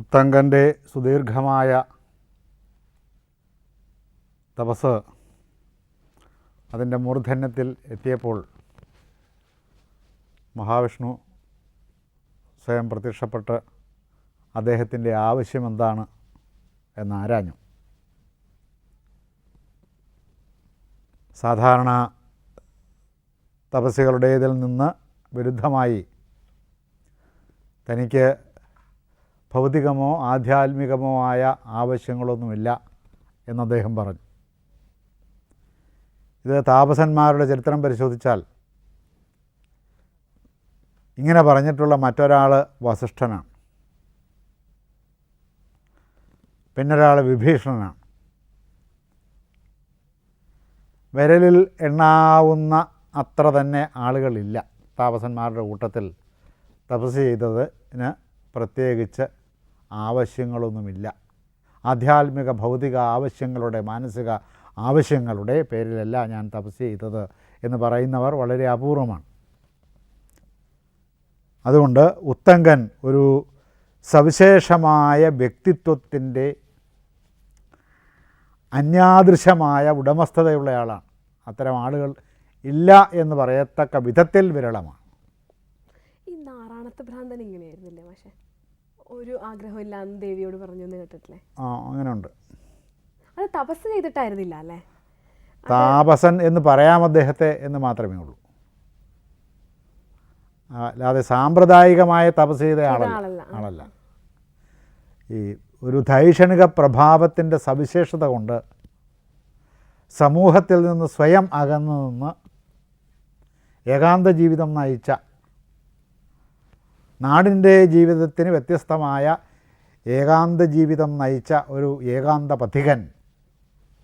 ഉത്തങ്കന്റെ സുദീർഘമായ തപസ് അതിന്റെ മൂർധന്യത്തിൽ എത്തിയപ്പോൾ മഹാവിഷ്ണു സ്വയം പ്രത്യക്ഷപ്പെട്ട് അദ്ദേഹത്തിന്റെ ആവശ്യം എന്താണ് എന്ന് ആരാഞ്ഞു. സാധാരണ തപസ്സുകളുടേതിൽ നിന്ന് വിരുദ്ധമായി തനിക്ക് ഭൗതികമോ ആധ്യാത്മികമോ ആയ ആവശ്യങ്ങളൊന്നുമില്ല എന്ന് അദ്ദേഹം പറഞ്ഞു. ഇത് താപസന്മാരുടെ ചരിത്രം പരിശോധിച്ചാൽ ഇങ്ങനെ പറഞ്ഞിട്ടുള്ള മറ്റൊരാൾ വസിഷ്ഠനാണ്. പിന്നൊരാൾ വിഭീഷണനാണ്. വിരലിൽ എണ്ണാവുന്ന അത്ര തന്നെ ആളുകളില്ല. താപസന്മാരുടെ കൂട്ടത്തിൽ തപസ് ചെയ്തതിന് പ്രത്യേകിച്ച് ആവശ്യങ്ങളൊന്നുമില്ല. ആധ്യാത്മിക ഭൗതിക ആവശ്യങ്ങളുടെ മാനസിക ആവശ്യങ്ങളുടെ പേരിലല്ല ഞാൻ തപസ് ചെയ്തത് എന്ന് പറയുന്നവർ വളരെ അപൂർവമാണ്. അതുകൊണ്ട് ഉത്തങ്കൻ ഒരു സവിശേഷമായ വ്യക്തിത്വത്തിന്റെ അന്യാദൃശമായ ഉടമസ്ഥതയുള്ളയാളാണ്. അത്തരം ആളുകൾ ഇല്ല എന്ന് പറയത്തക്ക വിധത്തിൽ വിരളമാണ്. ഈ നാറാണത്ത് ഭ്രാന്തൻ ഇങ്ങനെയായിരുന്നില്ലേ പക്ഷേ ഒരു ആഗ്രഹമില്ലാന്ന് ദേവിയോട് പറഞ്ഞു എന്ന് കേട്ടിട്ടില്ലേ? ആ അങ്ങനെയുണ്ട് അത് തപസ് ചെയ്തിട്ടായിരുന്നില്ല അല്ലേ? താപസൻ എന്ന് പറയാം അദ്ദേഹത്തെ എന്ന് മാത്രമേ ഉള്ളൂ. അല്ലാതെ സാമ്പ്രദായികമായ തപസ് ചെയ്ത ആളല്ല ആളല്ല. ആളല്ല. ഈ ഒരു ധൈഷണിക പ്രഭാവത്തിന്റെ സവിശേഷത കൊണ്ട് സമൂഹത്തിൽ നിന്ന് സ്വയം അകന്നു നിന്ന് ഏകാന്ത ജീവിതം നയിച്ച നാടിന്റെ ജീവിതത്തിന് വ്യത്യസ്തമായ ഏകാന്ത ജീവിതം നയിച്ച ഒരു ഏകാന്ത പഥികൻ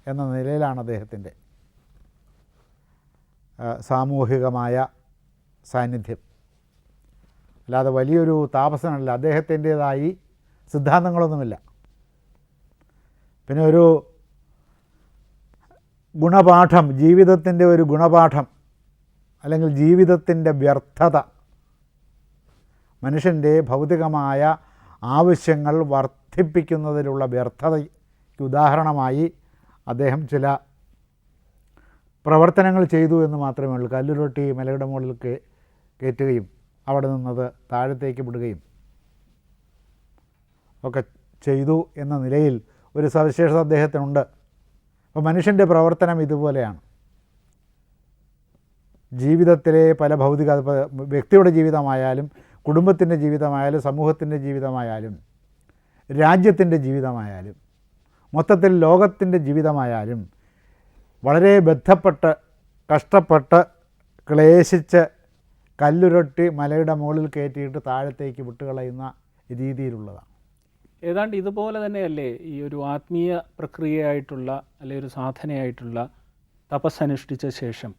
എന്ന നിലയിലാണ് അദ്ദേഹത്തിന്റെ സാമൂഹികമായ സാന്നിധ്യം. അല്ലാതെ വലിയൊരു താപസനല്ല അദ്ദേഹത്തിന്റേതായി സിദ്ധാന്തങ്ങളൊന്നുമില്ല. പിന്നെ ഒരു ഗുണപാഠം ജീവിതത്തിന്റെ ഒരു ഗുണപാഠം അല്ലെങ്കിൽ ജീവിതത്തിന്റെ വ്യർത്ഥത മനുഷ്യന്റെ ഭൗതികമായ ആവശ്യങ്ങൾ വർദ്ധിപ്പിക്കുന്നതിലുള്ള വ്യർത്ഥതയ്ക്ക് ഉദാഹരണമായി അദ്ദേഹം ചില പ്രവർത്തനങ്ങൾ ചെയ്തു എന്ന് മാത്രമേ ഉള്ളൂ. കല്ലുരുട്ടി മലയുടെ മുകളിൽ കയറ്റുകയും അവിടെ നിന്നത് താഴത്തേക്ക് വിടുകയും ഒക്കെ ചെയ്തു എന്ന നിലയിൽ ഒരു സവിശേഷത അദ്ദേഹത്തിനുണ്ട്. അപ്പോൾ മനുഷ്യന്റെ പ്രവർത്തനം ഇതുപോലെയാണ്. ജീവിതത്തിലെ പല ഭൗതിക വ്യക്തിയുടെ ജീവിതമായാലും കുടുംബത്തിന്റെ ജീവിതമായാലും സമൂഹത്തിന്റെ ജീവിതമായാലും രാജ്യത്തിന്റെ ജീവിതമായാലും മൊത്തത്തിൽ ലോകത്തിന്റെ ജീവിതമായാലും വളരെ ബന്ധപ്പെട്ട് കഷ്ടപ്പെട്ട് ക്ലേശിച്ച് കല്ലുരുട്ടി മലയുടെ മുകളിൽ കയറ്റിയിട്ട് താഴത്തേക്ക് വിട്ടുകളയുന്ന രീതിയിലുള്ളതാണ്. ഏതാണ്ട് ഇതുപോലെ തന്നെയല്ലേ ഈ ഒരു ആത്മീയ പ്രക്രിയയായിട്ടുള്ള അല്ലെ ഒരു സാധനയായിട്ടുള്ള തപസ്സനുഷ്ഠിച്ച ശേഷം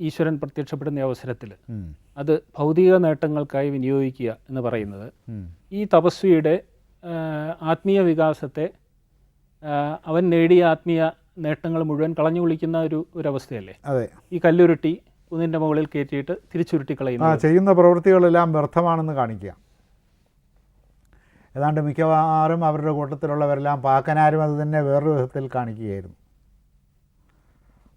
ഈശ്വരൻ പ്രത്യക്ഷപ്പെടുന്ന അവസരത്തിൽ അത് ഭൗതിക നേട്ടങ്ങൾക്കായി വിനിയോഗിക്കുക എന്ന് പറയുന്നത്. ഈ തപസ്വിയുടെ ആത്മീയ വികാസത്തെ അവൻ നേടിയ ആത്മീയ നേട്ടങ്ങൾ മുഴുവൻ കളഞ്ഞു കുളിക്കുന്ന ഒരു ഒരവസ്ഥയല്ലേ? അതെ. ഈ കല്ലുരുട്ടി കുന്നിന്റെ മുകളിൽ കയറ്റിയിട്ട് തിരിച്ചുരുട്ടി കളയുന്നു ചെയ്യുന്ന പ്രവൃത്തികളെല്ലാം വ്യർത്ഥമാണെന്ന് കാണിക്കുക. ഏതാണ്ട് മിക്കവാറും അവരുടെ കൂട്ടത്തിലുള്ളവരെല്ലാം പാക്കനാരും അത് തന്നെ വേറൊരു വിധത്തിൽ കാണിക്കുകയായിരുന്നു.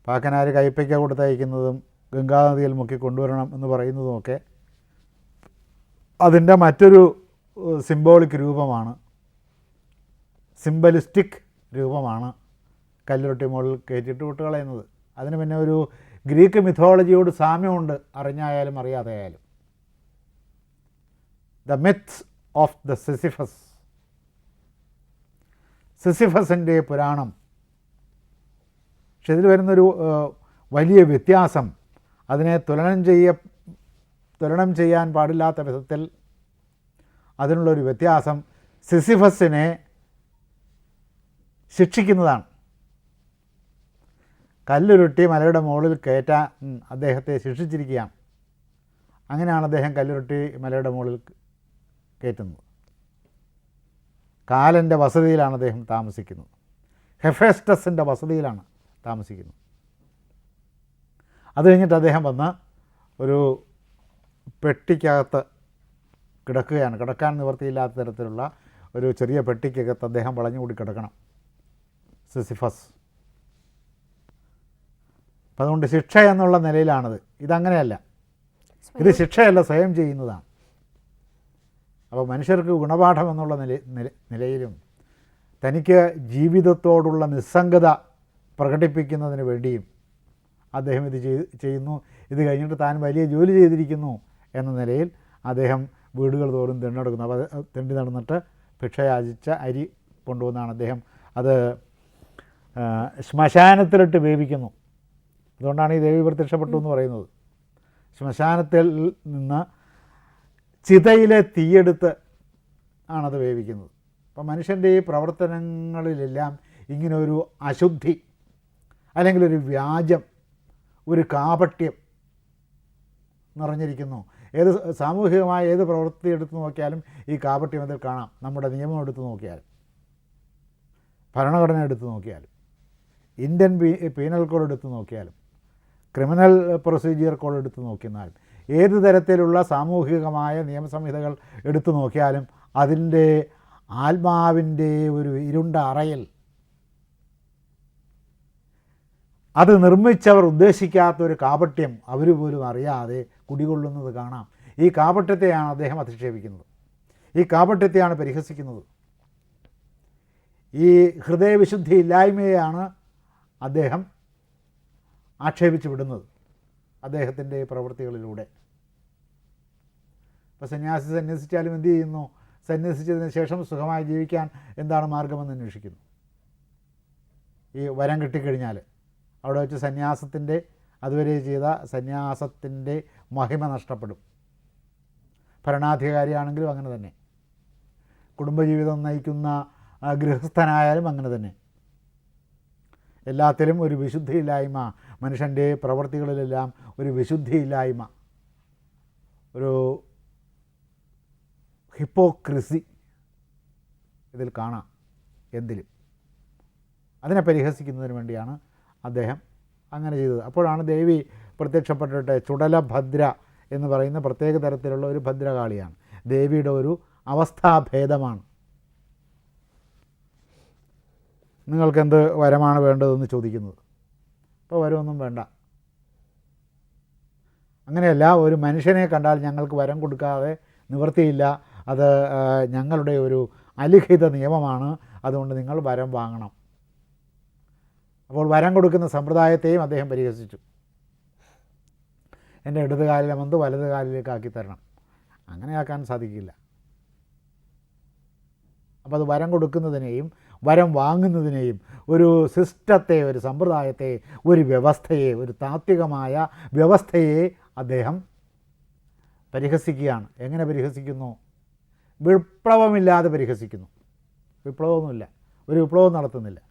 പാക്കനാർ കയ്പ്പയ്ക്ക കൊടുത്തയക്കുന്നതും ഗംഗാനദിയിൽ മുക്കി കൊണ്ടുവരണം എന്ന് പറയുന്നതുമൊക്കെ അതിന്റെ മറ്റൊരു സിംബോളിക് രൂപമാണ്. സിംബലിസ്റ്റിക് രൂപമാണ് കല്ലുരുട്ടി മുകളിൽ കയറ്റിയിട്ട് വിട്ടുകളയുന്നത് അതിന് പിന്നെ ഒരു ഗ്രീക്ക് മിഥോളജിയോട് സാമ്യമുണ്ട് അറിഞ്ഞായാലും അറിയാതെയായാലും. The myths of the Sisyphus സിസിഫസിന്റെ പുരാണം പക്ഷെ ഇതിൽ വരുന്നൊരു വലിയ വ്യത്യാസം അതിനെ തുലനം ചെയ്യ തുലനം ചെയ്യാൻ പാടില്ലാത്ത വിധത്തിൽ അതിനുള്ളൊരു വ്യത്യാസം സിസിഫസിനെ ശിക്ഷിക്കുന്നതാണ്. കല്ലുരുട്ടി മലയുടെ മുകളിൽ കയറ്റാൻ അദ്ദേഹത്തെ ശിക്ഷിച്ചിരിക്കുകയാണ്. അങ്ങനെയാണ് അദ്ദേഹം കല്ലുരുട്ടി മലയുടെ മുകളിൽ കയറ്റുന്നത്. കാലന്റെ വസതിയിലാണ് അദ്ദേഹം താമസിക്കുന്നത്. ഹെഫേസ്റ്റസിന്റെ വസതിയിലാണ് താമസിക്കുന്നത് അത് കഴിഞ്ഞിട്ട് അദ്ദേഹം വന്ന് ഒരു പെട്ടിക്കകത്ത് കിടക്കുകയാണ്. കിടക്കാൻ നിവൃത്തിയില്ലാത്ത തരത്തിലുള്ള ഒരു ചെറിയ പെട്ടിക്കകത്ത് അദ്ദേഹം വളഞ്ഞുകൂടി കിടക്കണം. സിസിഫസ് അപ്പം അതുകൊണ്ട് ശിക്ഷ എന്നുള്ള നിലയിലാണത്. ഇതങ്ങനെയല്ല. ഇത് ശിക്ഷയല്ല സ്വയം ചെയ്യുന്നതാണ്. അപ്പോൾ മനുഷ്യർക്ക് ഗുണപാഠം എന്നുള്ള നില നിലയിലും തനിക്ക് ജീവിതത്തോടുള്ള നിസ്സംഗത പ്രകടിപ്പിക്കുന്നതിന് വേണ്ടിയും അദ്ദേഹം ഇത് ചെയ്യുന്നു. ഇത് കഴിഞ്ഞിട്ട് താൻ വലിയ ജോലി ചെയ്തിരിക്കുന്നു എന്ന നിലയിൽ അദ്ദേഹം വീടുകൾ തോറും തിണ്ടെടുക്കുന്നു അപ്പോൾ തിണ്ടി നടന്നിട്ട് ഭിക്ഷയാചിച്ച അരി കൊണ്ടുവന്നാണ് അദ്ദേഹം. അത് ശ്മശാനത്തിലിട്ട് വേവിക്കുന്നു. അതുകൊണ്ടാണ് ഈ ദേവി പ്രത്യക്ഷപ്പെട്ടു എന്ന് പറയുന്നത്. ശ്മശാനത്തിൽ നിന്ന് ചിതയിലെ തീയെടുത്ത് ആണത് വേവിക്കുന്നത്. അപ്പം മനുഷ്യന്റെ ഈ പ്രവർത്തനങ്ങളിലെല്ലാം ഇങ്ങനൊരു അശുദ്ധി അല്ലെങ്കിൽ ഒരു വ്യാജം ഒരു കാപട്യം നിറഞ്ഞിരിക്കുന്നു. ഏത് സാമൂഹികമായ ഏത് പ്രവൃത്തി എടുത്തു നോക്കിയാലും ഈ കാപട്യം അതിൽ കാണാം. നമ്മുടെ നിയമം എടുത്തു നോക്കിയാലും ഭരണഘടന എടുത്തു നോക്കിയാലും ഇന്ത്യൻ പീനൽ കോഡ് എടുത്തു നോക്കിയാലും ക്രിമിനൽ പ്രൊസീജിയർ കോഡ് എടുത്തു നോക്കിയാലും ഏത് തരത്തിലുള്ള സാമൂഹികമായ നിയമസംഹിതകൾ എടുത്തു നോക്കിയാലും അതിന്റെ ആത്മാവിന്റെ ഒരു ഇരുണ്ട അറയിൽ അത് നിർമ്മിച്ചവർ ഉദ്ദേശിക്കാത്ത ഒരു കാപട്യം അവർ പോലും അറിയാതെ കുടികൊള്ളുന്നത് കാണാം. ഈ കാപട്യത്തെയാണ് അദ്ദേഹം അധിക്ഷേപിക്കുന്നത്. ഈ കാപട്യത്തെയാണ് പരിഹസിക്കുന്നത്. ഈ ഹൃദയവിശുദ്ധി ഇല്ലായ്മയെയാണ് അദ്ദേഹം ആക്ഷേപിച്ചു വിടുന്നത് അദ്ദേഹത്തിന്റെ പ്രവൃത്തികളിലൂടെ. ഇപ്പോൾ സന്യാസി സന്യസിച്ചാലും എന്തു ചെയ്യുന്നു? സന്യസിച്ചതിന് ശേഷം സുഖമായി ജീവിക്കാൻ എന്താണ് മാർഗമെന്ന് അന്വേഷിക്കുന്നു. ഈ വരം കിട്ടിക്കഴിഞ്ഞാൽ അവിടെ വെച്ച് സന്യാസത്തിന്റെ അതുവരെ ചെയ്ത സന്യാസത്തിന്റെ മഹിമ നഷ്ടപ്പെടും. ഭരണാധികാരിയാണെങ്കിലും അങ്ങനെ തന്നെ. കുടുംബജീവിതം നയിക്കുന്ന ഗൃഹസ്ഥനായാലും അങ്ങനെ തന്നെ. എല്ലാത്തിലും ഒരു വിശുദ്ധിയില്ലായ്മ മനുഷ്യന്റെ പ്രവൃത്തികളിലെല്ലാം ഒരു വിശുദ്ധിയില്ലായ്മ. ഒരു ഹിപ്പോക്രിസി ഇതിൽ കാണാം എന്തിലും. അതിനെ പരിഹസിക്കുന്നതിന് വേണ്ടിയാണ് അദ്ദേഹം അങ്ങനെ ചെയ്തത്. അപ്പോഴാണ് ദേവി പ്രത്യക്ഷപ്പെട്ടിട്ട് ചുടലഭദ്ര എന്ന് പറയുന്ന പ്രത്യേക തരത്തിലുള്ള ഒരു ഭദ്രകാളിയാണ്. ദേവിയുടെ ഒരു അവസ്ഥാഭേദമാണ്. നിങ്ങൾക്ക് എന്ത് വരമാണ് വേണ്ടതെന്ന് ചോദിക്കുന്നത്? ഇപ്പോൾ വരമൊന്നും വേണ്ട. അങ്ങനെയല്ല ഒരു മനുഷ്യനെ കണ്ടാൽ ഞങ്ങൾക്ക് വരം കൊടുക്കാതെ നിവൃത്തിയില്ല. അത് ഞങ്ങളുടെ ഒരു അലിഖിത നിയമമാണ്. അതുകൊണ്ട് നിങ്ങൾ വരം വാങ്ങണം. അപ്പോൾ വരം കൊടുക്കുന്ന സമ്പ്രദായത്തെയും അദ്ദേഹം പരിഹസിച്ചു. എന്റെ ഇടത് കാലിലെ മന്ത് വലത് കാലിലേക്ക് ആക്കി തരണം. അങ്ങനെ ആക്കാൻ സാധിക്കില്ല. അപ്പോൾ അത് വരം കൊടുക്കുന്നതിനെയും വരം വാങ്ങുന്നതിനെയും ഒരു സിസ്റ്റത്തെ ഒരു സമ്പ്രദായത്തെ ഒരു വ്യവസ്ഥയെ ഒരു താത്വികമായ വ്യവസ്ഥയെ അദ്ദേഹം പരിഹസിക്കുകയാണ്. എങ്ങനെ പരിഹസിക്കുന്നു? വിപ്ലവമില്ലാതെ പരിഹസിക്കുന്നു. വിപ്ലവമൊന്നുമില്ല. ഒരു വിപ്ലവം നടത്തുന്നില്ല.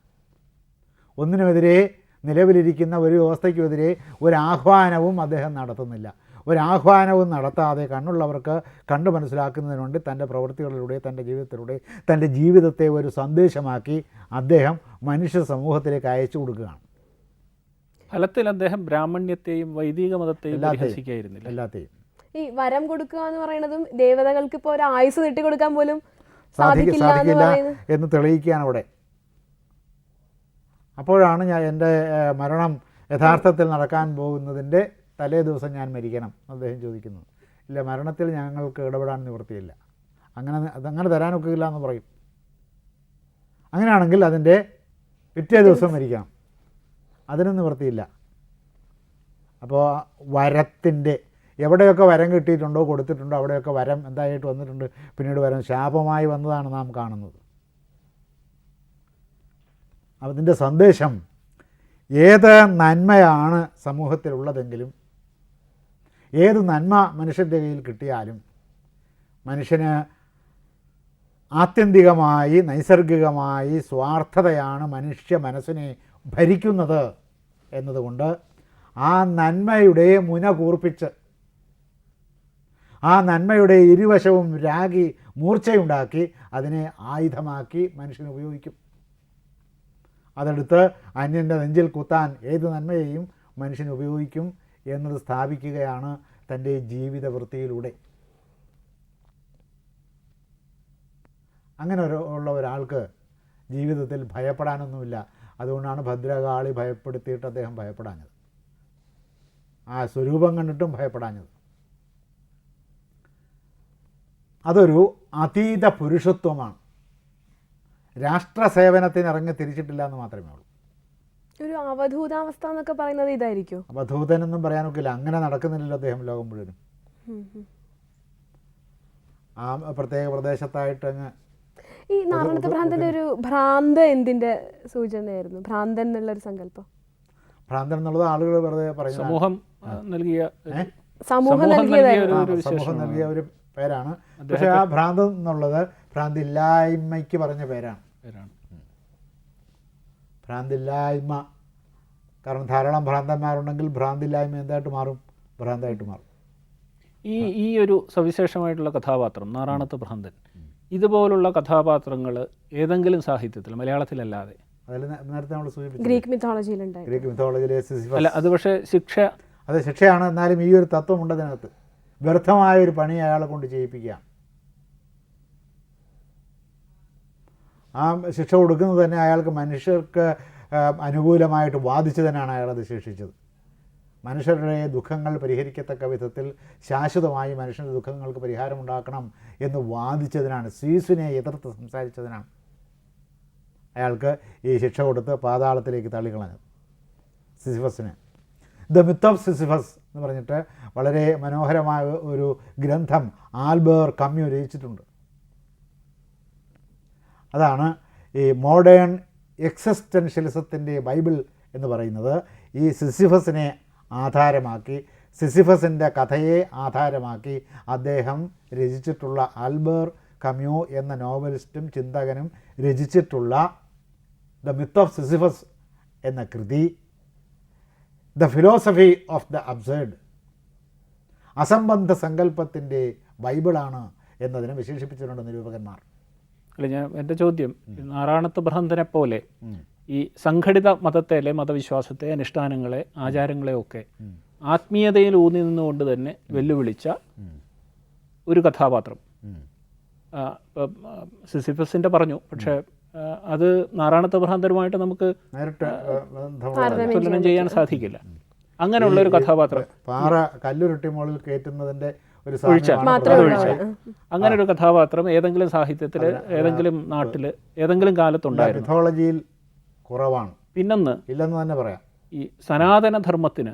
ഒന്നിനുമെതിരെ നിലവിലിരിക്കുന്ന ഒരു വ്യവസ്ഥയ്ക്കുമെതിരെ ഒരാഹ്വാനവും അദ്ദേഹം നടത്തുന്നില്ല. ഒരാഹ്വാനവും നടത്താതെ കണ്ണുള്ളവർക്ക് കണ്ടു മനസ്സിലാക്കുന്നതിന് വേണ്ടി തന്റെ പ്രവൃത്തികളിലൂടെ തന്റെ ജീവിതത്തിലൂടെ തന്റെ ജീവിതത്തെ ഒരു സന്ദേശമാക്കി അദ്ദേഹം മനുഷ്യ സമൂഹത്തിലേക്ക് അയച്ചു കൊടുക്കുകയാണ്. ഫലത്തിൽ അദ്ദേഹം ബ്രാഹ്മണ്യത്തെയും വൈദിക മതത്തെയും എല്ലാത്തെയും. പരിഹസിക്കായിരുന്നില്ല. എല്ലാത്തെയും. ഈ വരം കൊടുക്കുക എന്ന് പറയുന്നതും ദേവതകൾക്ക് ഇപ്പോൾ ഒരു ആയുസ് നീട്ടി കൊടുക്കാൻ പോലും സാധിക്കില്ല എന്ന് സാധിക്കില്ല എന്ന് തെളിയിക്കുകയാണ് അവിടെ. അപ്പോഴാണ് ഞാൻ എന്റെ മരണം യഥാർത്ഥത്തിൽ നടക്കാൻ പോകുന്നതിന്റെ തലേ ദിവസം ഞാൻ മരിക്കണം അദ്ദേഹം ചോദിക്കുന്നത് ഇല്ല മരണത്തിൽ ഞങ്ങൾക്ക് ഇടപെടാൻ നിവൃത്തിയില്ല. അങ്ങനെ അതങ്ങനെ തരാനൊക്കില്ല എന്ന് പറയും. അങ്ങനെയാണെങ്കിൽ അതിന്റെ പിറ്റേ ദിവസം മരിക്കണം. അതിനും നിവൃത്തിയില്ല. അപ്പോൾ വരത്തിന്റെ എവിടെയൊക്കെ വരം കിട്ടിയിട്ടുണ്ടോ കൊടുത്തിട്ടുണ്ടോ അവിടെയൊക്കെ വരം എന്തായിട്ട് വന്നിട്ടുണ്ട് പിന്നീട് വരം ശാപമായി വന്നതാണ് നാം കാണുന്നത്. അതിന്റെ സന്ദേശം ഏത് നന്മയാണ് സമൂഹത്തിലുള്ളതെങ്കിലും ഏത് നന്മ മനുഷ്യന്റെ കയ്യിൽ കിട്ടിയാലും മനുഷ്യന് ആത്യന്തികമായി നൈസർഗികമായി സ്വാർത്ഥതയാണ് മനുഷ്യ മനസ്സിനെ ഭരിക്കുന്നത് എന്നതുകൊണ്ട് ആ നന്മയുടെ മുന കൂർപ്പിച്ച് ആ നന്മയുടെ ഇരുവശവും രാഗി മൂർച്ചയുണ്ടാക്കി അതിനെ ആയുധമാക്കി മനുഷ്യൻ ഉപയോഗിക്കും. അതെടുത്ത് അന്യന്റെ നെഞ്ചിൽ കുത്താൻ ഏത് നന്മയെയും മനുഷ്യൻ ഉപയോഗിക്കും എന്നത് സ്ഥാപിക്കുകയാണ് തന്റെ ജീവിത വൃത്തിയിലൂടെ അങ്ങനെ ഉള്ള ഒരാൾക്ക് ജീവിതത്തിൽ ഭയപ്പെടാനൊന്നുമില്ല. അതുകൊണ്ടാണ് ഭദ്രകാളി ഭയപ്പെടുത്തിയിട്ട് അദ്ദേഹം ഭയപ്പെടാഞ്ഞത്. ആ സ്വരൂപം കണ്ടിട്ടും ഭയപ്പെടാഞ്ഞത്. അതൊരു അതീത പുരുഷത്വമാണ്. രാഷ്ട്ര സേവനത്തിന് ഇറങ്ങി തിരിച്ചിട്ടില്ല എന്ന് മാത്രമേ ഉള്ളൂ. ഒരു അവധൂതാവസ്ഥ എന്നൊക്കെ പറയുന്നത് ഇതായിരിക്കും. അവധൂതനെന്നും പറയാനൊക്കില്ല. അങ്ങനെ നടക്കുന്നില്ലല്ലോ അദ്ദേഹം ലോകം മുഴുവനും. ആ പ്രത്യേക പ്രദേശത്തായിട്ട് അങ്ങ് ഈ നാരായണത്ത് ഭ്രാന്തന്റെ ഒരു ഭ്രാന്ത് എന്തിന്റെ സൂചനയായിരുന്നു? ഭ്രാന്തൻ എന്നുള്ളൊരു സങ്കല്പം. ഭ്രാന്തൻ എന്നുള്ളത് ആളുകൾ വെറുതെ പറയുന്നത് സമൂഹം നൽകിയ ഒരു- സമൂഹം സമൂഹം നൽകിയ ഒരു- ഒരു. ഒരു പേരാണ്. പക്ഷെ ആ ഭ്രാന്തം എന്നുള്ളത് ഭ്രാന്തില്ലായ്മയ്ക്ക് പറഞ്ഞ പേരാണ്. പേരാണ്. ഭ്രാന്തില്ലായ്മ. കാരണം ധാരാളം ഭ്രാന്തന്മാരുണ്ടെങ്കിൽ ഭ്രാന്തില്ലായ്മ എന്തായിട്ട് മാറും? ഭ്രാന്തായിട്ട് മാറും. ഈ ഈ ഒരു സവിശേഷമായിട്ടുള്ള കഥാപാത്രം നാറാണത്ത് ഭ്രാന്തൻ ഇതുപോലുള്ള കഥാപാത്രങ്ങൾ ഏതെങ്കിലും സാഹിത്യത്തിൽ മലയാളത്തിലല്ലാതെ. നേരത്തെ നമ്മൾ സൂചിപ്പിച്ചു ഗ്രീക്ക് ഗ്രീക്ക് അല്ല അത് പക്ഷേ ശിക്ഷ അത് ശിക്ഷയാണ് എന്നാലും ഈ ഒരു തത്വമുണ്ട് അതിനകത്ത് വ്യർത്ഥമായ ഒരു പണി അയാളെ കൊണ്ട് ചെയ്യിപ്പിക്കുക ആ ശിക്ഷ കൊടുക്കുന്നത് തന്നെ അയാൾക്ക് മനുഷ്യർക്ക് അനുകൂലമായിട്ട് വാദിച്ചു തന്നെയാണ് അയാളത് ശിക്ഷിച്ചത്. മനുഷ്യരുടെ ദുഃഖങ്ങൾ പരിഹരിക്കത്തക്ക വിധത്തിൽ ശാശ്വതമായി മനുഷ്യന്റെ ദുഃഖങ്ങൾക്ക് പരിഹാരമുണ്ടാക്കണം എന്ന് വാദിച്ചതിനാണ് സീസുവിനെ എതിർത്ത് സംസാരിച്ചതിനാണ് അയാൾക്ക് ഈ ശിക്ഷ കൊടുത്ത് പാതാളത്തിലേക്ക് തള്ളിക്കളഞ്ഞത്. സിസിഫസിന്. ദ മിത്ത് ഓഫ് സിസിഫസ് എന്ന് പറഞ്ഞിട്ട് വളരെ മനോഹരമായ ഒരു ഗ്രന്ഥം ആൽബേർ കമ്മ്യൂ രചിച്ചിട്ടുണ്ട്. അതാണ് ഈ മോഡേൺ എക്സിസ്റ്റൻഷ്യലിസത്തിന്റെ ബൈബിൾ എന്ന് പറയുന്നത്. ഈ സിസിഫസിനെ ആധാരമാക്കി സിസിഫസിന്റെ കഥയെ ആധാരമാക്കി അദ്ദേഹം രചിച്ചിട്ടുള്ള ആൽബർ കമ്യൂ എന്ന നോവലിസ്റ്റും ചിന്തകനും രചിച്ചിട്ടുള്ള ദ മിത്ത് ഓഫ് സിസിഫസ് എന്ന കൃതി the philosophy of the absurd അസംബന്ധ സങ്കല്പത്തിന്റെ ബൈബിളാണ് എന്നതിനെ വിശേഷിപ്പിച്ചിട്ടുണ്ട് നിരൂപകന്മാർ. അല്ല ഞാൻ എന്റെ ചോദ്യം നാറാണത്ത് ഭ്രാന്തനെ പോലെ ഈ സംഘടിത മതത്തെ അല്ലെ മതവിശ്വാസത്തെ അനുഷ്ഠാനങ്ങളെ ആചാരങ്ങളെ ഒക്കെ ആത്മീയതയിൽ ഊന്നി നിന്നുകൊണ്ട് തന്നെ വെല്ലുവിളിച്ച ഒരു കഥാപാത്രം. സിസിഫസിന്റെ പറഞ്ഞു പക്ഷേ അത് നാരായണത്വ ഭ്രാന്തരുമായിട്ട് നമുക്ക് തുലനം ചെയ്യാൻ സാധിക്കില്ല. അങ്ങനെയുള്ള ഒരു കഥാപാത്രം. പാറ കല്ലുരുട്ടി മോളിൽ കയറ്റുന്നതിന്റെ ഒരു അങ്ങനെ ഒരു കഥാപാത്രം ഏതെങ്കിലും സാഹിത്യത്തിൽ ഏതെങ്കിലും നാട്ടിൽ ഏതെങ്കിലും കാലത്തുണ്ടായിരുന്നു. മിഥോളജിയിൽ കുറവാണ്. പിന്നൊന്ന് ഇല്ലെന്ന് തന്നെ പറയാം. ഈ സനാതന ധർമ്മത്തിന്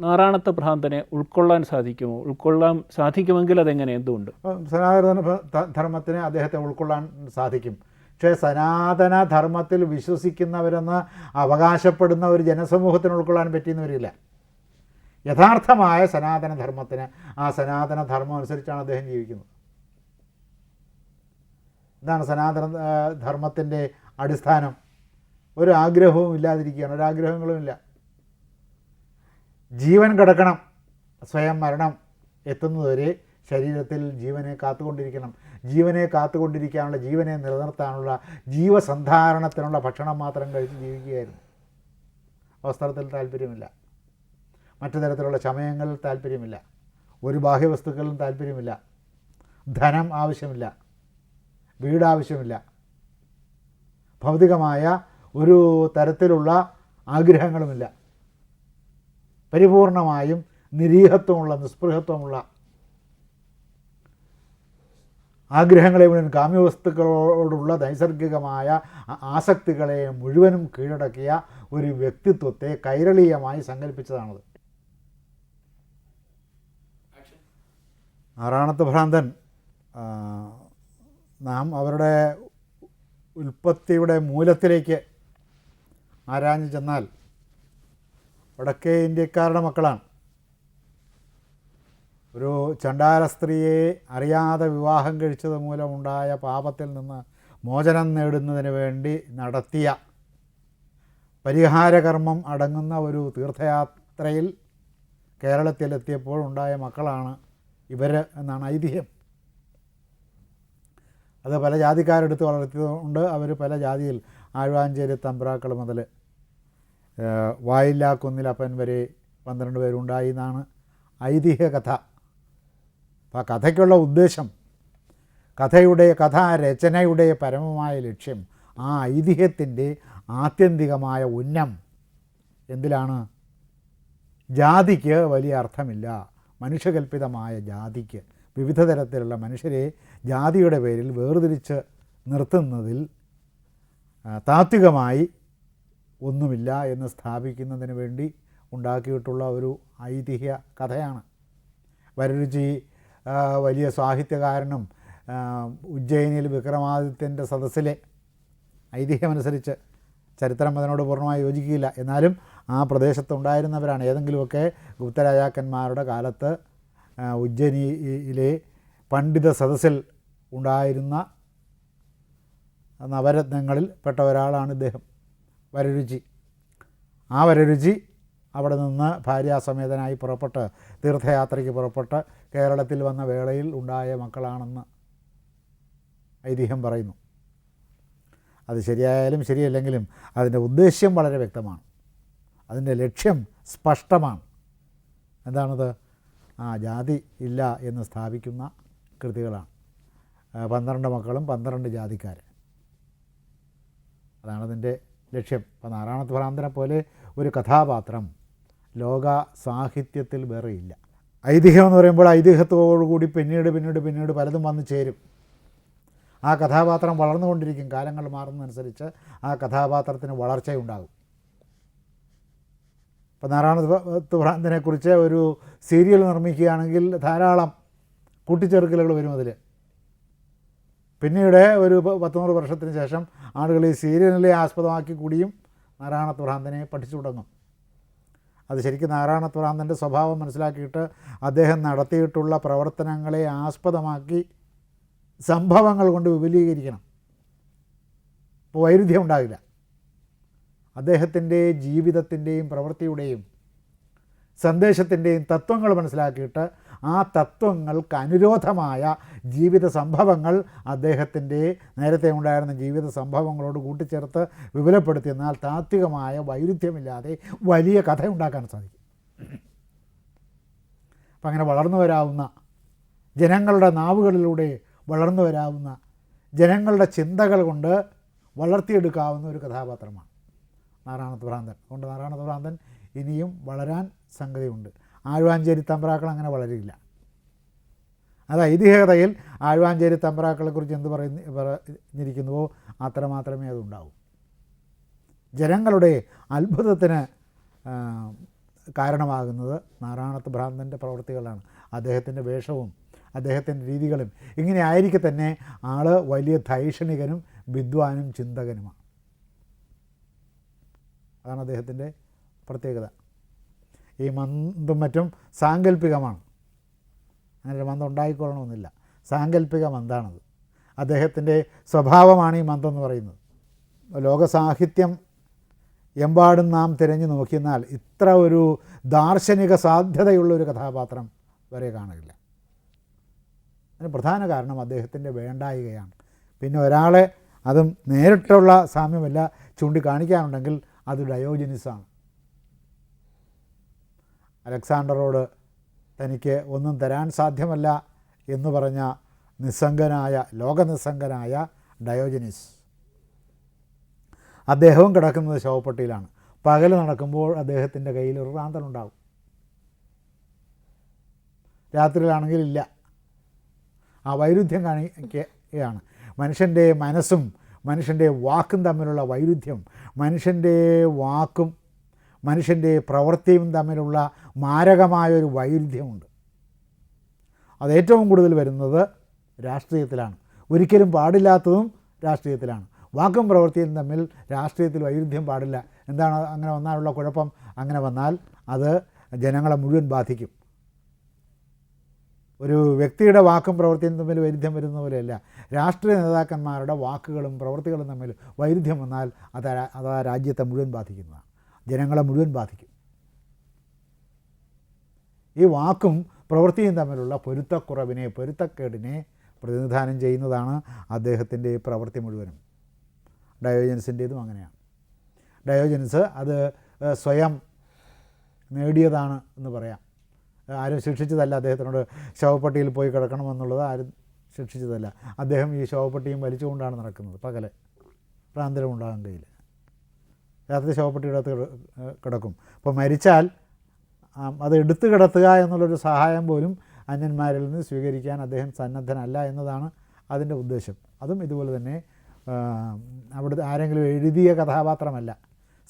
നാറാണത്ത് ഭ്രാന്തനെ ഉൾക്കൊള്ളാൻ സാധിക്കുമോ? ഉൾക്കൊള്ളാൻ സാധിക്കുമെങ്കിൽ അതെങ്ങനെ? എന്തുകൊണ്ട്? സനാതന ധർമ്മത്തിന് അദ്ദേഹത്തെ ഉൾക്കൊള്ളാൻ സാധിക്കും. പക്ഷേ സനാതന ധർമ്മത്തിൽ വിശ്വസിക്കുന്നവരെന്ന് അവകാശപ്പെടുന്ന ഒരു ജനസമൂഹത്തിന് ഉൾക്കൊള്ളാൻ പറ്റിയെന്ന് വരില്ല. യഥാർത്ഥമായ സനാതനധർമ്മത്തിന് ആ സനാതനധർമ്മം അനുസരിച്ചാണ് അദ്ദേഹം ജീവിക്കുന്നത്. ഇതാണ് സനാതന ധർമ്മത്തിന്റെ അടിസ്ഥാനം. ഒരു ആഗ്രഹവും ഇല്ലാതിരിക്കുകയാണ്. ഒരാഗ്രഹങ്ങളുമില്ല ജീവൻ കിടക്കണം. സ്വയം മരണം എത്തുന്നതുവരെ ശരീരത്തിൽ ജീവനെ കാത്തുകൊണ്ടിരിക്കണം. ജീവനെ കാത്തുകൊണ്ടിരിക്കാനുള്ള ജീവനെ നിലനിർത്താനുള്ള ജീവസന്ധാരണത്തിനുള്ള ഭക്ഷണം മാത്രം കഴിച്ച് ജീവിക്കുകയായിരുന്നു. വസ്ത്രത്തിൽ താല്പര്യമില്ല. മറ്റു തരത്തിലുള്ള ചമയങ്ങളിൽ താല്പര്യമില്ല. ഒരു ബാഹ്യവസ്തുക്കളിലും താല്പര്യമില്ല. ധനം ആവശ്യമില്ല. വീട് ആവശ്യമില്ല. ഭൗതികമായ ഒരു തരത്തിലുള്ള ആഗ്രഹങ്ങളുമില്ല. പരിപൂർണമായും നിരീഹത്വമുള്ള നിസ്പൃഹത്വമുള്ള ആഗ്രഹങ്ങളെ മുഴുവൻ കാമ്യവസ്തുക്കളോടുള്ള നൈസർഗികമായ ആസക്തികളെ മുഴുവനും കീഴടക്കിയ ഒരു വ്യക്തിത്വത്തെ കൈരളീയമായി സങ്കല്പിച്ചതാണത്. ആറാണത്ത് ഭ്രാന്തൻ നാം അവരുടെ ഉൽപ്പത്തിയുടെ മൂലത്തിലേക്ക് ആരാഞ്ഞു ചെന്നാൽ വടക്കേ ഇന്ത്യക്കാരുടെ മക്കളാണ്. ഒരു ചണ്ടാല സ്ത്രീയെ അറിയാതെ വിവാഹം കഴിച്ചത് മൂലമുണ്ടായ പാപത്തിൽ നിന്ന് മോചനം നേടുന്നതിന് വേണ്ടി നടത്തിയ പരിഹാരകർമ്മം അടങ്ങുന്ന ഒരു തീർത്ഥയാത്രയിൽ കേരളത്തിലെത്തിയപ്പോൾ ഉണ്ടായ മക്കളാണ് ഇവർ എന്നാണ് ഐതിഹ്യം. അത് പല ജാതിക്കാരെടുത്ത് വളർത്തിയതുകൊണ്ട് അവർ പല ജാതിയിൽ ആഴ്വാഞ്ചേരി തമ്പ്രാക്കൾ മുതൽ വായില്ലാ കുന്നിലപ്പൻ വരെ പന്ത്രണ്ട് പേരുണ്ടായി എന്നാണ് ഐതിഹ്യ കഥ. അപ്പോൾ ആ കഥയ്ക്കുള്ള ഉദ്ദേശം കഥയുടെ കഥാരചനയുടെ പരമമായ ലക്ഷ്യം ആ ഐതിഹ്യത്തിന്റെ ആത്യന്തികമായ ഉന്നം. എന്തിലാണ്? ജാതിക്ക് വലിയ അർത്ഥമില്ല. മനുഷ്യകൽപ്പിതമായ ജാതിക്ക് വിവിധ തരത്തിലുള്ള മനുഷ്യരെ ജാതിയുടെ പേരിൽ വേർതിരിച്ച് നിർത്തുന്നതിൽ താത്വികമായി ഒന്നുമില്ല എന്ന് സ്ഥാപിക്കുന്നതിന് വേണ്ടി ഉണ്ടാക്കിയിട്ടുള്ള ഒരു ഐതിഹ്യ കഥയാണ്. വരരുചി വലിയ സാഹിത്യകാരനും ഉജ്ജയിനിയിൽ വിക്രമാദിത്യന്റെ സദസ്സിലെ ഐതിഹ്യമനുസരിച്ച് ചരിത്രം അതിനോട് പൂർണമായി യോജിക്കുകയില്ല. എന്നാലും ആ പ്രദേശത്തുണ്ടായിരുന്നവരാണ്. ഏതെങ്കിലുമൊക്കെ ഗുപ്തരാജാക്കന്മാരുടെ കാലത്ത് ഉജ്ജനിയിലെ പണ്ഡിത സദസ്സിൽ ഉണ്ടായിരുന്ന നവരത്നങ്ങളിൽ പെട്ട ഒരാളാണ് ഇദ്ദേഹം. വരരുചി. ആ വരരുചി അവിടെ നിന്ന് ഭാര്യാസമേതനായി പുറപ്പെട്ട് തീർത്ഥയാത്രയ്ക്ക് പുറപ്പെട്ട് കേരളത്തിൽ വന്ന വേളയിൽ ഉണ്ടായ മക്കളാണെന്ന് ഐതിഹ്യം പറയുന്നു. അത് ശരിയായാലും ശരിയല്ലെങ്കിലും അതിന്റെ ഉദ്ദേശ്യം വളരെ വ്യക്തമാണ്. അതിന്റെ ലക്ഷ്യം സ്പഷ്ടമാണ്. എന്താണത്? ആ ജാതി ഇല്ല എന്ന് സ്ഥാപിക്കുന്ന കൃതികളാണ്. പന്ത്രണ്ട് മക്കളും പന്ത്രണ്ട് ജാതിക്കാർ അതാണ് അതിന്റെ ലക്ഷ്യം. അപ്പോൾ നാരായണത്ത് ഭ്രാന്തനെ പോലെ ഒരു കഥാപാത്രം ലോക സാഹിത്യത്തിൽ വേറെ ഇല്ല. ഐതിഹ്യം എന്ന് പറയുമ്പോൾ ഐതിഹ്യത്തോടുകൂടി പിന്നീട് പിന്നീട് പിന്നീട് പലതും വന്നു ചേരും. ആ കഥാപാത്രം വളർന്നുകൊണ്ടിരിക്കും. കാലങ്ങൾ മാറുന്നതനുസരിച്ച് ആ കഥാപാത്രത്തിന് വളർച്ചയുണ്ടാകും. ഇപ്പം നാരായണത്ത് ഭ്രാന്തിനെക്കുറിച്ച് ഒരു സീരിയൽ നിർമ്മിക്കുകയാണെങ്കിൽ ധാരാളം കൂട്ടിച്ചേർക്കലുകൾ വരും അതിൽ. പിന്നീട് ഒരു പത്തുനൂറ് വർഷത്തിന് ശേഷം ആളുകൾ ഈ സീരിയലിനെ ആസ്പദമാക്കി കൂടിയും നാരായണത്ത് ഭ്രാന്തനെ പഠിച്ചു തുടങ്ങും. അത് ശരിക്കും നാരായണത്ത് ഭ്രാന്തന്റെ സ്വഭാവം മനസ്സിലാക്കിയിട്ട് അദ്ദേഹം നടത്തിയിട്ടുള്ള പ്രവർത്തനങ്ങളെ ആസ്പദമാക്കി സംഭവങ്ങൾ കൊണ്ട് വിപുലീകരിക്കണം. ഇപ്പോൾ വൈരുദ്ധ്യം ഉണ്ടാകില്ല അദ്ദേഹത്തിന്റെ ജീവിതത്തിന്റെയും പ്രവൃത്തിയുടെയും സന്ദേശത്തിന്റെയും തത്വങ്ങൾ മനസ്സിലാക്കിയിട്ട് ആ തത്വങ്ങൾക്ക് അനുരോധമായ ജീവിത സംഭവങ്ങൾ അദ്ദേഹത്തിന്റെ നേരത്തെ ഉണ്ടായിരുന്ന ജീവിത സംഭവങ്ങളോട് കൂട്ടിച്ചേർത്ത് വിപുലപ്പെടുത്തി എന്നാൽ താത്വികമായ വൈരുദ്ധ്യമില്ലാതെ വലിയ കഥ ഉണ്ടാക്കാൻ സാധിക്കും. അപ്പം അങ്ങനെ വളർന്നു വരാവുന്ന ജനങ്ങളുടെ നാവുകളിലൂടെ വളർന്നു വരാവുന്ന ജനങ്ങളുടെ ചിന്തകൾ കൊണ്ട് വളർത്തിയെടുക്കാവുന്ന ഒരു കഥാപാത്രമാണ്. നാരായണത്ത് ഭ്രാന്തൻ. അതുകൊണ്ട് നാരായണത്ത് ഭ്രാന്തൻ ഇനിയും വളരാൻ സംഗതിയുണ്ട്. ആഴ്വാഞ്ചേരി തമ്പ്രാക്കൾ അങ്ങനെ വളരില്ല. അത് ഐതിഹ്യകഥയിൽ ആഴ്വാഞ്ചേരി തമ്പ്രാക്കളെക്കുറിച്ച് എന്ത് പറയുന്ന പറഞ്ഞിരിക്കുന്നുവോ അത്ര മാത്രമേ അതുണ്ടാവൂ. ജനങ്ങളുടെ അത്ഭുതത്തിന് കാരണമാകുന്നത് നാരായണത്ത് ഭ്രാന്തന്റെ പ്രവൃത്തികളാണ്. അദ്ദേഹത്തിന്റെ വേഷവും അദ്ദേഹത്തിന്റെ രീതികളും ഇങ്ങനെ തന്നെ ആൾ വലിയ ധൈഷണികനും വിദ്വാനും ചിന്തകനുമാണ്. അതാണ് അദ്ദേഹത്തിന്റെ പ്രത്യേകത. ഈ മന്തും മറ്റും സാങ്കല്പികമാണ് അങ്ങനെ മന്ദം ഉണ്ടായിക്കൊള്ളണമെന്നില്ല. സാങ്കല്പിക മന്ദാണത്. അദ്ദേഹത്തിന്റെ സ്വഭാവമാണ് ഈ മന്ദം എന്ന് പറയുന്നത്. ലോകസാഹിത്യം എമ്പാടും നാം തിരഞ്ഞു നോക്കിയെന്നാൽ ഇത്ര ഒരു ദാർശനിക സാധ്യതയുള്ള ഒരു കഥാപാത്രം വരെ കാണില്ല അതിന് പ്രധാന കാരണം അദ്ദേഹത്തിന്റെ വേണ്ടായികയാണ്. പിന്നെ ഒരാളെ അതും നേരിട്ടുള്ള സാമ്യമല്ല ചൂണ്ടിക്കാണിക്കാനുണ്ടെങ്കിൽ അത് ഡയോജനിസാണ്. അലക്സാണ്ടറോട് തനിക്ക് ഒന്നും തരാൻ സാധ്യമല്ല എന്ന് പറഞ്ഞ നിസ്സംഗനായ ലോകനിസ്സംഗനായ ഡയോജനിസ്. അദ്ദേഹവും കിടക്കുന്നത് ശവപ്പെട്ടിയിലാണ്. പകൽ നടക്കുമ്പോൾ അദ്ദേഹത്തിന്റെ കയ്യിൽ ഒരു റാന്തലുണ്ടാവും രാത്രിയിലാണെങ്കിൽ ഇല്ല. ആ വൈരുദ്ധ്യം കാണിക്കുകയാണ് മനുഷ്യന്റെ മനസ്സും മനുഷ്യന്റെ വാക്കും തമ്മിലുള്ള വൈരുദ്ധ്യം മനുഷ്യന്റെ വാക്കും മനുഷ്യന്റെ പ്രവൃത്തിയും തമ്മിലുള്ള മാരകമായൊരു വൈരുദ്ധ്യമുണ്ട്. അതേറ്റവും കൂടുതൽ വരുന്നത് രാഷ്ട്രീയത്തിലാണ്. ഒരിക്കലും പാടില്ലാത്തതും രാഷ്ട്രീയത്തിലാണ്. വാക്കും പ്രവൃത്തിയും തമ്മിൽ രാഷ്ട്രീയത്തിൽ വൈരുദ്ധ്യം പാടില്ല. എന്താണ് അങ്ങനെ വന്നാലുള്ള കുഴപ്പം? അങ്ങനെ വന്നാൽ അത് ജനങ്ങളെ മുഴുവൻ ബാധിക്കും. ഒരു വ്യക്തിയുടെ വാക്കും പ്രവൃത്തിയും തമ്മിൽ വൈരുദ്ധ്യം വരുന്ന പോലെയല്ല. രാഷ്ട്രീയ നേതാക്കന്മാരുടെ വാക്കുകളും പ്രവൃത്തികളും തമ്മിൽ വൈരുദ്ധ്യം വന്നാൽ അത് അത് ആ രാജ്യത്തെ മുഴുവൻ ബാധിക്കുന്നതാണ്. ജനങ്ങളെ മുഴുവൻ ബാധിക്കും. ഈ വാക്കും പ്രവൃത്തിയും തമ്മിലുള്ള പൊരുത്തക്കുറവിനെ പൊരുത്തക്കേടിനെ പ്രതിനിധാനം ചെയ്യുന്നതാണ് അദ്ദേഹത്തിന്റെ പ്രവൃത്തി മുഴുവനും. ഡയോജൻസിന്റേതും അങ്ങനെയാണ്. ഡയോജൻസ് അത് സ്വയം നേടിയതാണ് എന്ന് പറയാം. ആരും ശിക്ഷിച്ചതല്ല. അദ്ദേഹത്തിനോട് ശവപ്പെട്ടിയിൽ പോയി കിടക്കണമെന്നുള്ളത് ആരും ശിക്ഷിച്ചതല്ല. അദ്ദേഹം ഈ ശവപ്പെട്ടിയും വലിച്ചുകൊണ്ടാണ് നടക്കുന്നത് പകൽ. പ്രാന്തരം ഉണ്ടാകാൻ കയ്യിൽ രാത്രി ശവപ്പെട്ടിയുടെ അകത്ത് കിടക്കും. അപ്പോൾ മരിച്ചാൽ അത് എടുത്തു കിടത്തുക എന്നുള്ളൊരു സഹായം പോലും അന്യന്മാരിൽ നിന്ന് സ്വീകരിക്കാൻ അദ്ദേഹം സന്നദ്ധനല്ല എന്നതാണ് അതിന്റെ ഉദ്ദേശം. അതും ഇതുപോലെ തന്നെ അവിടെ അവിടുത്തെ ആരെങ്കിലും എഴുതിയ കഥാപാത്രമല്ല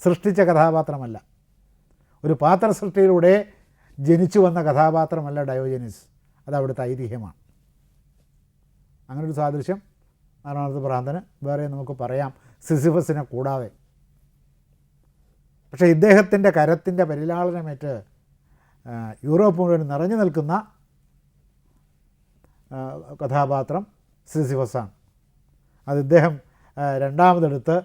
സൃഷ്ടിച്ച കഥാപാത്രമല്ല. ഒരു പാത്ര സൃഷ്ടിയിലൂടെ ജനിച്ചു വന്ന കഥാപാത്രമല്ല ഡയോജനിസ്. അത് അവിടുത്തെ ഐതിഹ്യമാണ്. അങ്ങനൊരു സാദൃശ്യം നാരായണത്ത് ഭ്രാന്തന് വേറെ നമുക്ക് പറയാം. സിസിഫസിനെ കൂടാതെ. പക്ഷേ ഇദ്ദേഹത്തിന്റെ കരത്തിന്റെ പരിലാളനമേറ്റ് യൂറോപ്പ് മുഴുവൻ നിറഞ്ഞു നിൽക്കുന്ന കഥാപാത്രം സിസിഫസാണ്. അത് ഇദ്ദേഹം രണ്ടാമതെടുത്ത്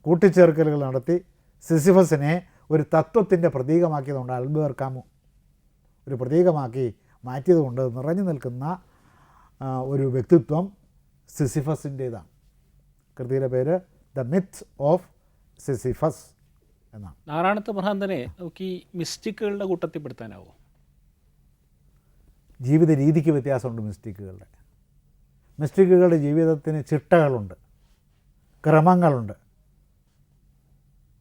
കൂട്ടിച്ചേർക്കലുകൾ നടത്തി സിസിഫസിനെ ഒരു തത്വത്തിന്റെ പ്രതീകമാക്കിയതുകൊണ്ട് അൽബേർ കാമു ഒരു പ്രതീകമാക്കി മാറ്റിയതുകൊണ്ട് നിറഞ്ഞു നിൽക്കുന്ന ഒരു വ്യക്തിത്വം സിസിഫസിന്റേതാണ്. കൃതിയുടെ പേര് ദ മിത്ത് ഓഫ് സിസിഫസ് എന്നാണ്. നാരായണത്ത് ഭ്രാന്തനെ നമുക്ക് ഈ മിസ്റ്റിക്കുകളുടെ കൂട്ടത്തിൽ പെടുത്താനാവോ ജീവിത രീതിക്ക് വ്യത്യാസമുണ്ട് മിസ്റ്റേക്കുകളുടെ. മിസ്റ്റേക്കുകളുടെ ജീവിതത്തിന് ചിട്ടകളുണ്ട് ക്രമങ്ങളുണ്ട്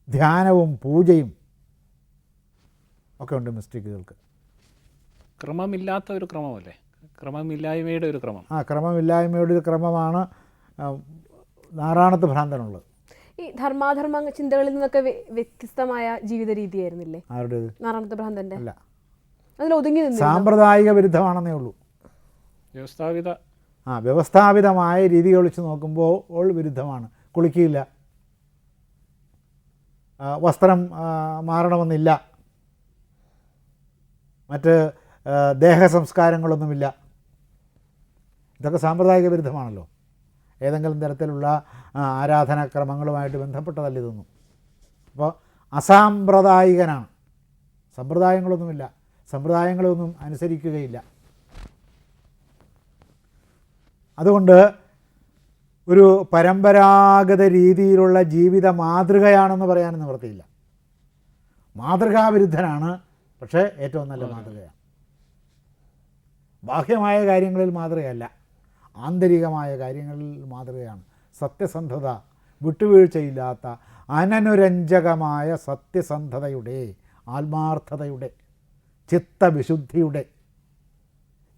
ധ്യാനവും പൂജയും ഒക്കെ ഉണ്ട് മിസ്റ്റേക്കുകൾക്ക്. ക്രമമില്ലാത്ത ഒരു ക്രമമല്ലേ? ക്രമമില്ലായ്മയുടെ ഒരു ക്രമം. ആ ക്രമമില്ലായ്മയുടെ ഒരു ക്രമമാണ് നാരായണത്ത് നാറാണത്ത് ഭ്രാന്തനുള്ളത്. ഈ ധർമാധർമ്മ ചിന്തകളിൽ നിന്നൊക്കെ വ്യ- വ്യത്യസ്തമായ ജീവിത രീതിയായിരുന്നില്ലേ? ആരുടേത്? നാരായണത്ത് ഭ്രാന്തന്റെ. അല്ല. അതിൽ ഒതുങ്ങി നിന്നു സാമ്പ്രദായിക വിരുദ്ധമാണെന്നേ ഉള്ളൂ. വ്യവസ്ഥാപിത. ആ വ്യവസ്ഥാപിതമായ രീതികൾ വെച്ച് നോക്കുമ്പോൾ വിരുദ്ധമാണ്. കുളിക്കില്ല വസ്ത്രം മാറണമെന്നില്ല. മറ്റ് ദേഹസംസ്കാരങ്ങളൊന്നുമില്ല. ഇതൊക്കെ സാമ്പ്രദായിക വിരുദ്ധമാണല്ലോ. ഏതെങ്കിലും തരത്തിലുള്ള ആരാധനാക്രമങ്ങളുമായിട്ട് ബന്ധപ്പെട്ടതല്ല ഇതൊന്നും. അപ്പോൾ അസാമ്പ്രദായികനാണ്. സമ്പ്രദായങ്ങളൊന്നുമില്ല. സമ്പ്രദായങ്ങളൊന്നും അനുസരിക്കുകയില്ല. അതുകൊണ്ട് ഒരു പരമ്പരാഗത രീതിയിലുള്ള ജീവിത മാതൃകയാണെന്ന് പറയാൻ നിവൃത്തിയില്ല. മാതൃകാവിരുദ്ധനാണ് പക്ഷേ ഏറ്റവും നല്ല മാതൃകയാണ്. ബാഹ്യമായ കാര്യങ്ങളിൽ മാത്രമല്ല ആന്തരികമായ കാര്യങ്ങളിൽ മാതൃകയാണ് സത്യസന്ധത വിട്ടുവീഴ്ചയില്ലാത്ത അനനുരഞ്ജകമായ സത്യസന്ധതയുടെ ആത്മാർത്ഥതയുടെ ചിത്തവിശുദ്ധിയുടെ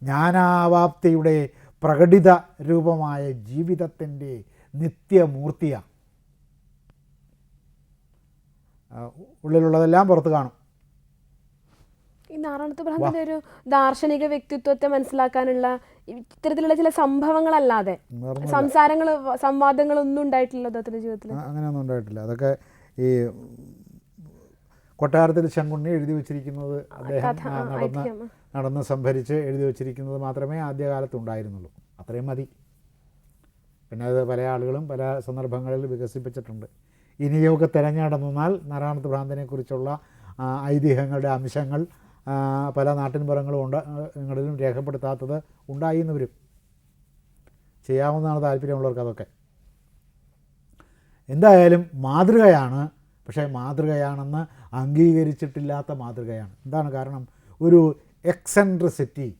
ജ്ഞാനാവാപ്തിയുടെ പ്രകടിത രൂപമായ ജീവിതത്തിന്റെ നിത്യമൂർത്തിയാണ്. ഉള്ളിലുള്ളതെല്ലാം പുറത്ത് കാണും. ഈ നാരായണത്ത് ബ്രഹ്മന്റെ ഒരു ദാർശനിക വ്യക്തിത്വത്തെ മനസ്സിലാക്കാനുള്ള ഇത്തരത്തിലുള്ള ചില സംഭവങ്ങളല്ലാതെ സംസാരങ്ങൾ സംവാദങ്ങളൊന്നും ഉണ്ടായിട്ടില്ല അദ്ദേഹത്തിന്റെ ജീവിതത്തിൽ അങ്ങനെയൊന്നും ഉണ്ടായിട്ടില്ല. അതൊക്കെ ഈ കൊട്ടാരത്തിൽ ശങ്കുണ്ണി എഴുതി വെച്ചിരിക്കുന്നത് അദ്ദേഹം നടന്ന് നടന്ന് സംഭരിച്ച് എഴുതി വെച്ചിരിക്കുന്നത് മാത്രമേ ആദ്യകാലത്ത് ഉണ്ടായിരുന്നുള്ളൂ. അത്രയും മതി. പിന്നെ അത് പല ആളുകളും പല സന്ദർഭങ്ങളിൽ വികസിപ്പിച്ചിട്ടുണ്ട്. ഇനിയൊക്കെ തിരഞ്ഞെടുന്നാൽ നാരായണത്ത് ഭ്രാന്തനെക്കുറിച്ചുള്ള ഐതിഹ്യങ്ങളുടെ അംശങ്ങൾ പല നാട്ടിൻപുറങ്ങളും ഉണ്ട് നിങ്ങളിലും രേഖപ്പെടുത്താത്തത് ഉണ്ടായി എന്ന് വരും. ചെയ്യാവുന്നതാണ് താല്പര്യമുള്ളവർക്ക് അതൊക്കെ. എന്തായാലും മാതൃകയാണ് പക്ഷേ മാതൃകയാണെന്ന് അംഗീകരിച്ചിട്ടില്ലാത്ത മാതൃകയാണ്. എന്താണ് കാരണം? ഒരു എക്സെൻട്രിസിറ്റി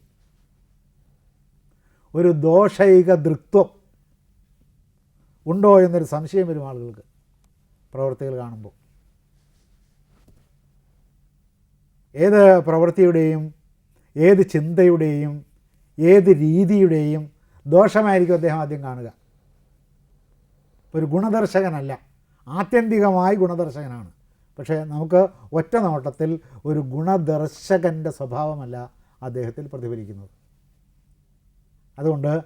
ഒരു ദോഷൈക ദൃക്ത്വം ഉണ്ടോ എന്നൊരു സംശയം വരും ആളുകൾക്ക് പ്രവർത്തികൾ കാണുമ്പോൾ. ഏത് പ്രവൃത്തിയുടെയും ഏത് ചിന്തയുടെയും ഏത് രീതിയുടെയും ദോഷമായിരിക്കും അദ്ദേഹം ആദ്യം കാണുക. ഒരു ഗുണദർശകനല്ല. ആത്യന്തികമായി ഗുണദർശകനാണ്. പക്ഷേ നമുക്ക് ഒറ്റ നോട്ടത്തിൽ ഒരു ഗുണദർശകന്റെ സ്വഭാവമല്ല അദ്ദേഹത്തിൽ പ്രതിഫലിക്കുന്നത്. അതുകൊണ്ട്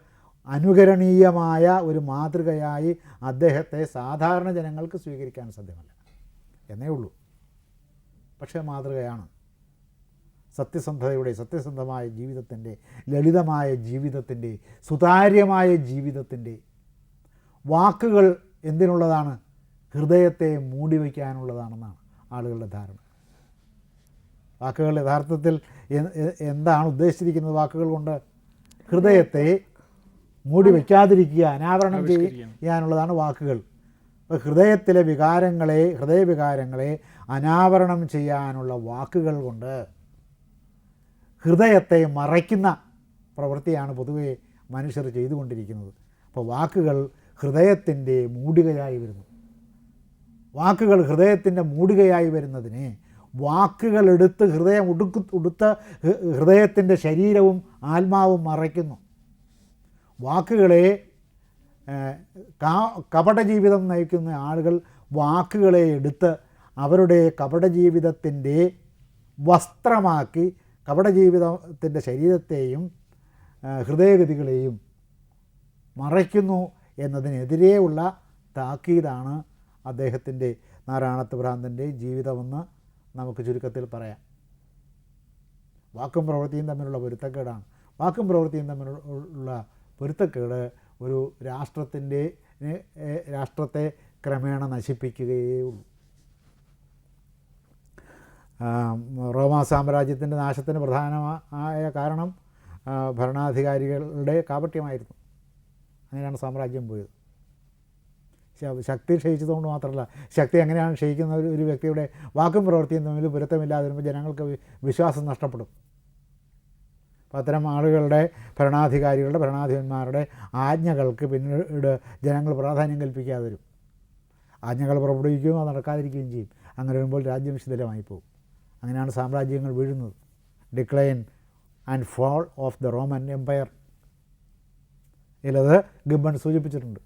അനുകരണീയമായ ഒരു മാതൃകയായി അദ്ദേഹത്തെ സാധാരണ ജനങ്ങൾക്ക് സ്വീകരിക്കാൻ സാധ്യമല്ല. എന്നേ ഉള്ളൂ. പക്ഷേ മാതൃകയാണ്. സത്യസന്ധതയുടെ സത്യസന്ധമായ ജീവിതത്തിന്റെ ലളിതമായ ജീവിതത്തിന്റെ സുതാര്യമായ ജീവിതത്തിന്റെ വാക്കുകൾ എന്തിനുള്ളതാണ്? ഹൃദയത്തെ മൂടി വയ്ക്കാനുള്ളതാണെന്നാണ് ആളുകളുടെ ധാരണ. വാക്കുകൾ യഥാർത്ഥത്തിൽ എന്താണ് ഉദ്ദേശിച്ചിരിക്കുന്നത് വാക്കുകൾ കൊണ്ട്? ഹൃദയത്തെ മൂടി വയ്ക്കാതിരിക്കുക അനാവരണം ചെയ്യാനുള്ളതാണ് വാക്കുകൾ. അപ്പോൾ ഹൃദയത്തിലെ വികാരങ്ങളെ ഹൃദയവികാരങ്ങളെ അനാവരണം ചെയ്യാനുള്ള വാക്കുകൾ കൊണ്ട് ഹൃദയത്തെ മറയ്ക്കുന്ന പ്രവൃത്തിയാണ് പൊതുവെ മനുഷ്യർ ചെയ്തുകൊണ്ടിരിക്കുന്നത്. അപ്പോൾ വാക്കുകൾ ഹൃദയത്തിന്റെ മൂടികയായി വരുന്നു. വാക്കുകൾ ഹൃദയത്തിന്റെ മൂടുകയായി വരുന്നതിനെ വാക്കുകളെടുത്ത് ഹൃദയം ഉടുക്കു ഉടുത്ത ഹൃദയത്തിന്റെ ശരീരവും ആത്മാവും മറയ്ക്കുന്നു. വാക്കുകളെ കപട ജീവിതം നയിക്കുന്ന ആളുകൾ വാക്കുകളെ എടുത്ത് അവരുടെ കപട ജീവിതത്തിന്റെ വസ്ത്രമാക്കി കപട ജീവിതത്തിന്റെ ശരീരത്തെയും ഹൃദയഗതികളെയും മറയ്ക്കുന്നു എന്നതിനെതിരെയുള്ള താക്കീതാണ് അദ്ദേഹത്തിന്റെ നാരായണത്ത് ഭ്രാന്തന്റെ ജീവിതമെന്ന് നമുക്ക് ചുരുക്കത്തിൽ പറയാം. വാക്കും പ്രവൃത്തിയും തമ്മിലുള്ള പൊരുത്തക്കേടാണ്. വാക്കും പ്രവൃത്തിയും തമ്മിലുള്ള പൊരുത്തക്കേട് ഒരു രാഷ്ട്രത്തിന്റെ രാഷ്ട്രത്തെ ക്രമേണ നശിപ്പിക്കുകയേ ഉള്ളൂ. റോമാ സാമ്രാജ്യത്തിന്റെ നാശത്തിന് പ്രധാനമായ കാരണം ഭരണാധികാരികളുടെ കാപട്യമായിരുന്നു. അങ്ങനെയാണ് സാമ്രാജ്യം പോയത്. ശക്തി ക്ഷയിച്ചതുകൊണ്ട് മാത്രമല്ല ശക്തി എങ്ങനെയാണ് ക്ഷയിക്കുന്ന ഒരു ഒരു വ്യക്തിയുടെ വാക്കും പ്രവൃത്തിയും തമ്മിൽ പൊരുത്തമില്ലാതെ വരുമ്പോൾ ജനങ്ങൾക്ക് വിശ്വാസം നഷ്ടപ്പെടും. അപ്പോൾ അത്തരം ആളുകളുടെ ഭരണാധികാരികളുടെ ഭരണാധിപന്മാരുടെ ആജ്ഞകൾക്ക് പിന്നീട് ജനങ്ങൾ പ്രാധാന്യം കൽപ്പിക്കാതെ വരും. ആജ്ഞകൾ പുറപ്പെടുവിക്കുകയും അത് നടക്കാതിരിക്കുകയും ചെയ്യും. അങ്ങനെ വരുമ്പോൾ രാജ്യം ശിഥിലമായി പോകും അങ്ങനെയാണ് സാമ്രാജ്യങ്ങൾ വീഴുന്നത്. Decline and fall of the Roman empire ഇതിലത് Gibbon സൂചിപ്പിച്ചിട്ടുണ്ട്.